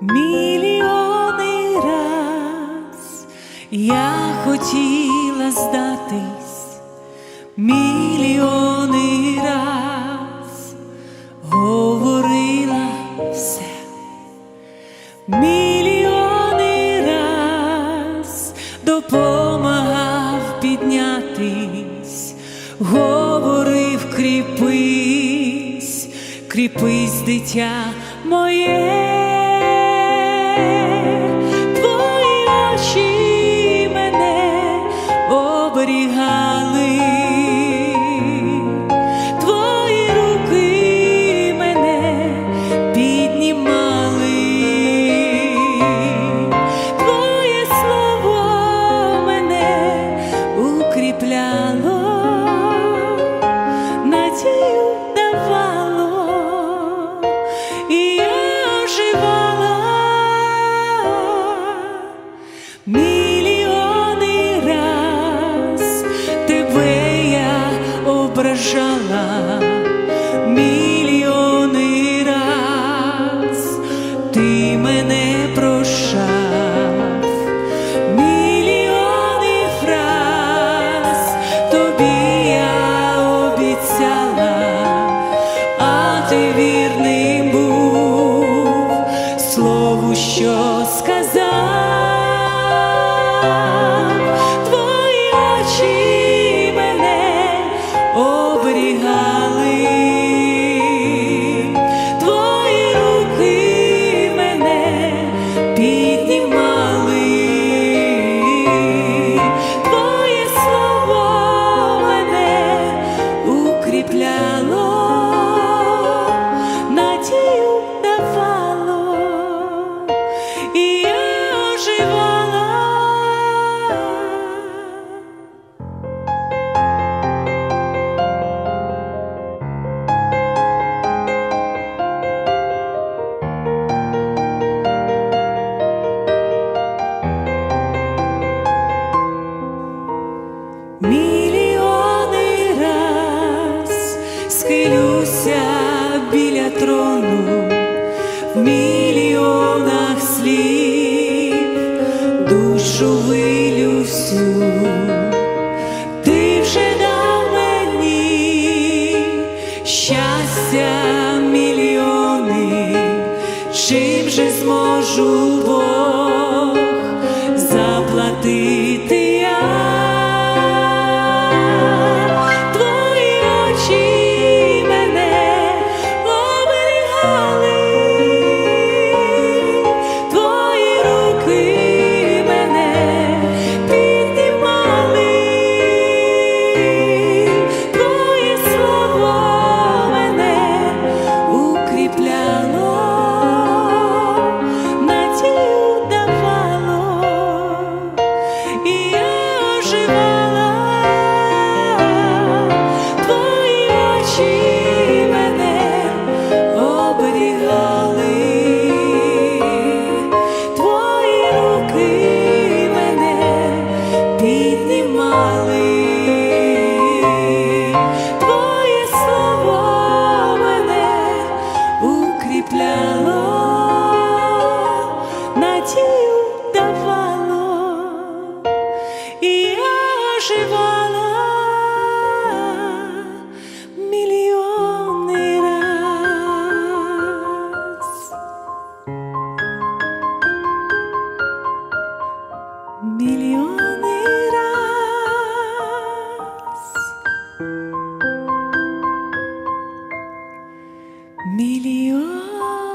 Мільйони раз я хотіла здатись, мільйони допомагав піднятись, говорив кріпись, кріпись, дитя моє. Твої очі мене оберігали, Мільйони раз тебе ображала, мільйони раз ти мене прощав, мільйони фраз тобі я обіцяла, а ти вірним був слову, що сказав. укріпляло, надію давало, і я оживала. Мільйони мільйонах слів душу вилю всю. Ти вже дав мені щастя мільйони, чим же зможу Oh.